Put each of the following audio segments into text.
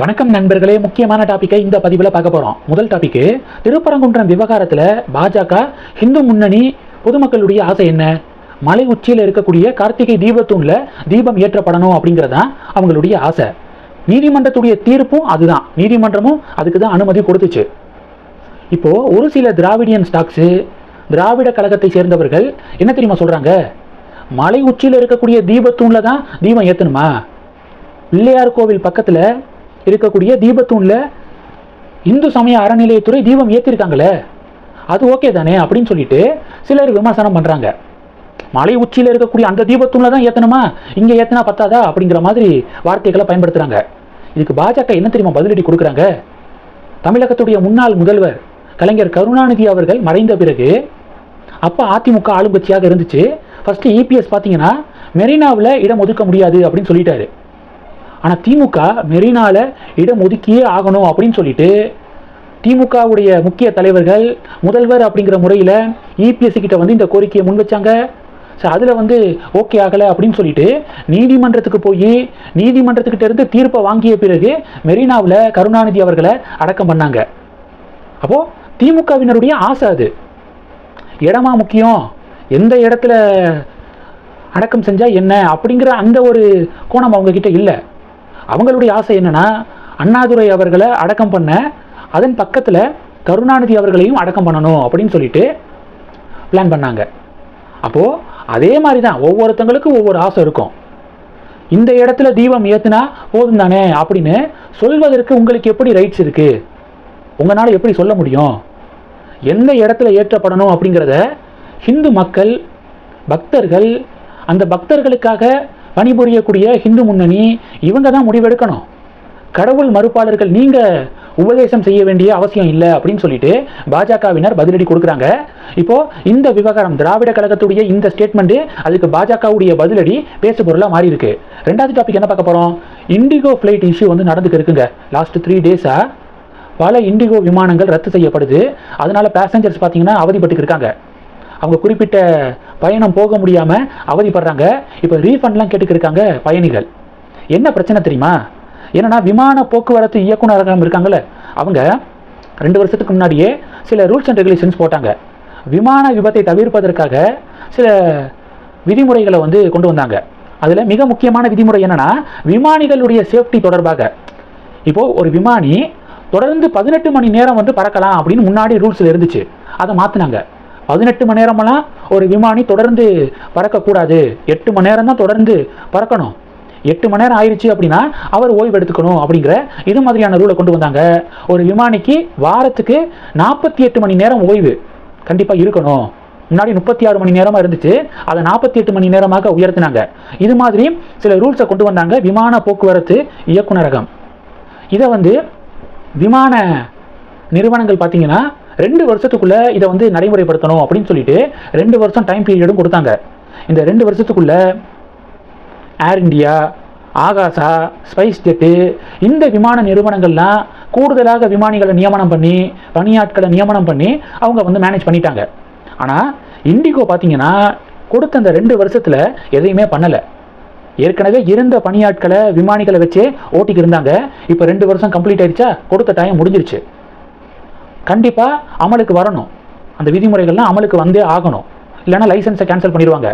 வணக்கம் நண்பர்களே முக்கியமான டாப்பிக்கை இந்த பதிவில் பார்க்க போகிறோம் முதல் டாபிக்கு திருப்பரங்குன்றம் விவகாரத்தில் பாஜக ஹிந்து முன்னணி பொதுமக்களுடைய ஆசை என்ன? மலை உச்சியில் இருக்கக்கூடிய கார்த்திகை தீபத்தூணில் தீபம் ஏற்றப்படணும் அப்படிங்கிறதான் அவங்களுடைய ஆசை. நீதிமன்றத்துடைய தீர்ப்பும் அதுதான். நீதிமன்றமும் அதுக்கு தான் அனுமதி கொடுத்துச்சு. இப்போ ஒரு சில திராவிடியன் ஸ்டாக்ஸு திராவிட கழகத்தை சேர்ந்தவர்கள் என்ன தெரியுமா சொல்கிறாங்க மலை உச்சியில் இருக்கக்கூடிய தீபத்தூணில் தான் தீபம் ஏற்றணுமா பிள்ளையார் கோவில் பக்கத்தில் இருக்கக்கூடிய தீபத்தூனில் இந்து சமய அறநிலையத்துறை தீபம் ஏற்றிருக்காங்களே அது ஓகே தானே அப்படின்னு சொல்லிட்டு சிலர் விமர்சனம் பண்ணுறாங்க மலை உச்சியில் இருக்கக்கூடிய அந்த தீபத்தூணில் தான் ஏற்றணுமா இங்கே ஏற்றினா பத்தாதா? அப்படிங்கிற மாதிரி வார்த்தைகளை பயன்படுத்துகிறாங்க இதுக்கு பாஜக என்ன தெரியுமா பதிலடி கொடுக்குறாங்க? தமிழகத்துடைய முன்னாள் முதல்வர் கலைஞர் கருணாநிதி அவர்கள் மறைந்த பிறகு அப்போ அதிமுக ஆளுங்கட்சியாக இருந்துச்சு. ஃபஸ்ட்டு இபிஎஸ் பார்த்தீங்கன்னா மெரினாவில் இடம் ஒதுக்க முடியாது அப்படின்னு சொல்லிட்டாரு. ஆனால் திமுக மெரினாவில் இடம் ஒதுக்கியே ஆகணும் அப்படின்னு சொல்லிட்டு திமுகவுடைய முக்கிய தலைவர்கள் முதல்வர் அப்படிங்கிற முறையில் இபிஎஸ்சி கிட்ட வந்து இந்த கோரிக்கையை முன் வச்சாங்க. ஸோ அதில் வந்து ஓகே ஆகலை அப்படின்னு சொல்லிட்டு நீதிமன்றத்துக்கு போய் நீதிமன்றத்துக்கிட்ட இருந்து தீர்ப்பை வாங்கிய பிறகு மெரினாவில் கருணாநிதி அவர்களை அடக்கம் பண்ணாங்க. அப்போது திமுகவினருடைய ஆசை அது. இடமா முக்கியம் எந்த இடத்துல அடக்கம் செஞ்சால் என்ன அப்படிங்கிற அந்த ஒரு கோணம் அவங்கக்கிட்ட இல்லை. அவங்களுடைய ஆசை என்னென்னா அண்ணாதுரை அவர்களை அடக்கம் பண்ண அதன் பக்கத்தில் கருணாநிதி அவர்களையும் அடக்கம் பண்ணணும் அப்படின்னு சொல்லிட்டு பிளான் பண்ணாங்க. அப்போது அதே மாதிரி தான் ஒவ்வொருத்தங்களுக்கும் ஒவ்வொரு ஆசை இருக்கும். இந்த இடத்துல தீபம் ஏற்றுனா போதும் தானே அப்படின்னு சொல்வதற்கு உங்களுக்கு எப்படி ரைட்ஸ் இருக்கு? உங்களால் எப்படி சொல்ல முடியும்? எந்த இடத்துல ஏற்றப்படணும் அப்படிங்கிறத ஹிந்து மக்கள் பக்தர்கள் அந்த பக்தர்களுக்காக பணிபுரியக்கூடிய ஹிந்து முன்னணி இவங்க தான் முடிவெடுக்கணும். கடவுள் மறுப்பாளர்கள் நீங்க உபதேசம் செய்ய வேண்டிய அவசியம் இல்லை அப்படின்னு சொல்லிட்டு பாஜகவினர் பதிலடி கொடுக்குறாங்க. இப்போ இந்த விவகாரம் திராவிட கழகத்துடைய இந்த ஸ்டேட்மெண்ட் அதுக்கு பாஜகவுடைய பதிலடி பேசு பொருளாக மாறி இருக்கு ரெண்டாவது டாபிக் என்ன பார்க்க போறோம்? இண்டிகோ ஃப்ளைட் இஷ்யூ வந்து நடந்துக்கு இருக்குங்க. லாஸ்ட் த்ரீ டேஸா பல இண்டிகோ விமானங்கள் ரத்து செய்யப்படுது. அதனால பேசஞ்சர்ஸ் பார்த்தீங்கன்னா அவதிப்பட்டு இருக்காங்க. அவங்க குறிப்பிட்ட பயணம் போக முடியாமல் அவதிப்படுறாங்க. இப்போ ரீஃபண்ட்லாம் கேட்டுக்கிருக்காங்க பயணிகள். என்ன பிரச்சனை தெரியுமா? என்னென்னா விமான போக்குவரத்து இயக்குநரகம் இருக்காங்கள அவங்க ரெண்டு வருஷத்துக்கு முன்னாடியே சில ரூல்ஸ் அண்ட் ரெகுலேஷன்ஸ் போட்டாங்க. விமான விபத்தை தவிர்ப்பதற்காக சில விதிமுறைகளை வந்து கொண்டு வந்தாங்க. அதில் மிக முக்கியமான விதிமுறை என்னென்னா விமானிகளுடைய சேஃப்டி தொடர்பாக. இப்போது ஒரு விமானி தொடர்ந்து பதினெட்டு மணி நேரம் வந்து பறக்கலாம் அப்படின்னு முன்னாடி ரூல்ஸில் இருந்துச்சு. அதை மாற்றினாங்க பதினெட்டு மணி நேரமெல்லாம் ஒரு விமானி தொடர்ந்து பறக்கக்கூடாது. எட்டு மணி நேரம் தான் தொடர்ந்து பறக்கணும். எட்டு மணி நேரம் ஆயிடுச்சு அப்படின்னா அவர் ஓய்வு எடுத்துக்கணும் அப்படிங்கிற இது மாதிரியான ரூலை கொண்டு வந்தாங்க. ஒரு விமானிக்கு வாரத்துக்கு நாற்பத்தி எட்டு மணி நேரம் ஓய்வு கண்டிப்பாக இருக்கணும். முன்னாடி முப்பத்தி ஆறு மணி நேரமாக இருந்துச்சு. அதை நாற்பத்தி எட்டு மணி நேரமாக உயர்த்தினாங்க. இது மாதிரி சில ரூல்ஸை கொண்டு வந்தாங்க விமான போக்குவரத்து இயக்குநரகம் இதை வந்து விமான நிறுவனங்கள் பார்த்தீங்கன்னா ரெண்டு வருஷத்துக்குள்ளே இதை வந்து நடைமுறைப்படுத்தணும் அப்படின்னு சொல்லிட்டு ரெண்டு வருஷம் டைம் பீரியடும் கொடுத்தாங்க. இந்த ரெண்டு வருஷத்துக்குள்ளே ஏர் இண்டியா ஆகாசா ஸ்பைஸ் ஜெட்டு இந்த விமான நிறுவனங்கள்லாம் கூடுதலாக விமானிகளை நியமனம் பண்ணி பணியாட்களை நியமனம் பண்ணி அவங்க வந்து மேனேஜ் பண்ணிட்டாங்க. ஆனால் இண்டிகோ பார்த்தீங்கன்னா கொடுத்த அந்த ரெண்டு வருஷத்தில் எதையுமே பண்ணலை. ஏற்கனவே இருந்த பணியாட்களை விமானிகளை வச்சே ஓட்டிக்கு இருந்தாங்க. இப்போ ரெண்டு வருஷம் கம்ப்ளீட் ஆயிடுச்சா? கொடுத்த டைம் முடிஞ்சிருச்சு. கண்டிப்பாக அமலுக்கு வரணும். அந்த விதிமுறைகள்லாம் அமலுக்கு வந்தே ஆகணும். இல்லைன்னா லைசன்ஸை கேன்சல் பண்ணிடுவாங்க.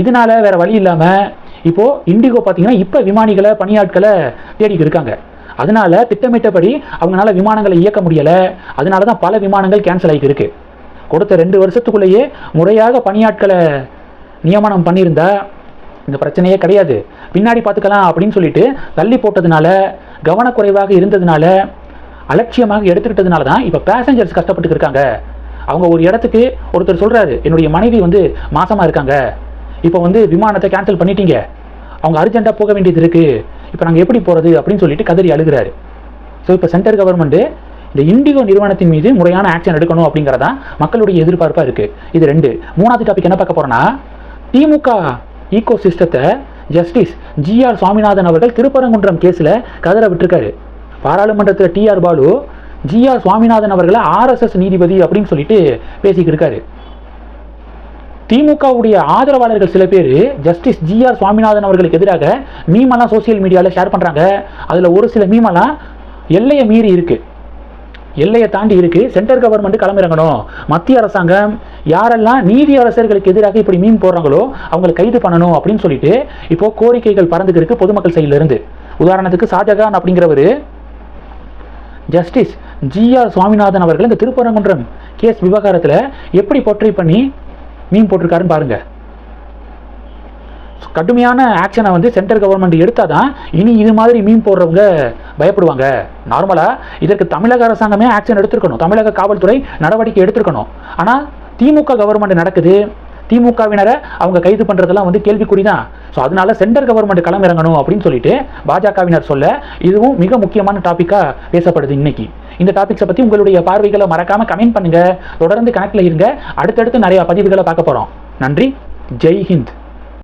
இதனால் வேறு வழி இல்லாமல் இப்போது இண்டிகோ பார்த்தீங்கன்னா இப்போ விமானிகளை பணியாட்களை தேடிட்டு இருக்காங்க. அதனால திட்டமிட்டபடி அவங்களால விமானங்களை இயக்க முடியலை. அதனால தான் பல விமானங்கள் கேன்சல் ஆகிட்டு இருக்கு. கொடுத்த ரெண்டு வருஷத்துக்குள்ளேயே முறையாக பணியாட்களை நியமனம் பண்ணியிருந்தா இந்த பிரச்சனையே கிடையாது. பின்னாடி பார்த்துக்கலாம் அப்படின்னு சொல்லிட்டு தள்ளி போட்டதுனால கவனக்குறைவாக இருந்ததுனால அலட்சியமாக எடுத்துக்கிட்டதுனால தான் இப்போ பேசஞ்சர்ஸ் கஷ்டப்பட்டு இருக்காங்க. அவங்க ஒரு இடத்துக்கு ஒருத்தர் சொல்கிறாரு என்னுடைய மனைவி வந்து மாசமாக இருக்காங்க. இப்போ வந்து விமானத்தை கேன்சல் பண்ணிட்டீங்க. அவங்க அர்ஜென்ட்டாக போக வேண்டியது இருக்குது இப்போ நாங்கள் எப்படி போகிறது அப்படின்னு சொல்லிட்டு கதறி அழுகிறாரு. ஸோ இப்போ சென்ட்ரல் கவர்மெண்ட் இந்த இண்டிகோ நிறுவனத்தின் மீது முறையான ஆக்ஷன் எடுக்கணும் அப்படிங்கிறதா மக்களுடைய எதிர்பார்ப்பாக இருக்குது இது ரெண்டு. மூணாவது டாபிக் என்ன பார்க்க போகிறோன்னா திமுக ஈகோ சிஸ்டத்தை ஜஸ்டிஸ் ஜிஆர் சுவாமிநாதன் அவர்கள் திருப்பரங்குன்றம் கேஸில் கதற விட்டுருக்காரு. பாராளுமன்றத்தில் டிஆர் பாலு ஜிஆர் சுவாமிநாதன் அவர்களை ஆர்எஸ்எஸ் நீதிபதி அப்படின்னு சொல்லிட்டு பேசிக்கிட்டு இருக்காரு. திமுகவுடைய ஆதரவாளர்கள் சில பேர் ஜஸ்டிஸ் ஜிஆர் சுவாமிநாதன் அவர்களுக்கு எதிராக மீமெல்லாம் சோசியல் மீடியாவில் ஷேர் பண்ணுறாங்க அதில் ஒரு சில மீமெல்லாம் எல்லையை மீறி இருக்கு. எல்லையை தாண்டி இருக்கு. சென்ட்ரல் கவர்மெண்ட் களமிறங்கணும். மத்திய அரசாங்கம் யாரெல்லாம் நீதி அரசர்களுக்கு எதிராக இப்படி மீன் போடுறாங்களோ அவங்களை கைது பண்ணணும் அப்படின்னு சொல்லிட்டு இப்போ கோரிக்கைகள் பறந்துக்கிறதுக்கு பொதுமக்கள் சைடுல உதாரணத்துக்கு ஷாஜகான் அப்படிங்கிறவர் ஜஸ்டிஸ் ஜிஆர் சுவாமிநாதன் அவர்கள் இந்த திருப்பரங்குன்றம் கேஸ் விவகாரத்தில் எப்படி போர்ட்ரை பண்ணி மீன் போட்டிருக்காருன்னு பாருங்க. கடுமையான ஆக்ஷனை வந்து சென்ட்ரல் கவர்மெண்ட் எடுத்தால் தான் இனி இது மாதிரி மீன் போடுறவங்க பயப்படுவாங்க. நார்மலாக இதற்கு தமிழக அரசாங்கமே ஆக்ஷன் எடுத்திருக்கணும். தமிழக காவல்துறை நடவடிக்கை எடுத்திருக்கணும். ஆனால் திமுக கவர்மெண்ட் நடக்குது. திமுகவினரை அவங்க கைது பண்ணுறதெல்லாம் வந்து கேள்விக்குறி தான் ஸோ அதனால சென்ட்ரல் கவர்மெண்ட் களமிறங்கணும் அப்படின்னு சொல்லிட்டு பாஜகவினர் சொல்ல இதுவும் மிக முக்கியமான டாப்பிக்காக பேசப்படுது இன்னைக்கு. இந்த டாபிக்ஸை பற்றி உங்களுடைய பார்வைகளை மறக்காமல் கமெண்ட் பண்ணுங்கள் தொடர்ந்து கணக்கில் இருங்க. அடுத்தடுத்து நிறைய பதிவுகளை பார்க்க போகிறோம் நன்றி. ஜெய் ஹிந்த்.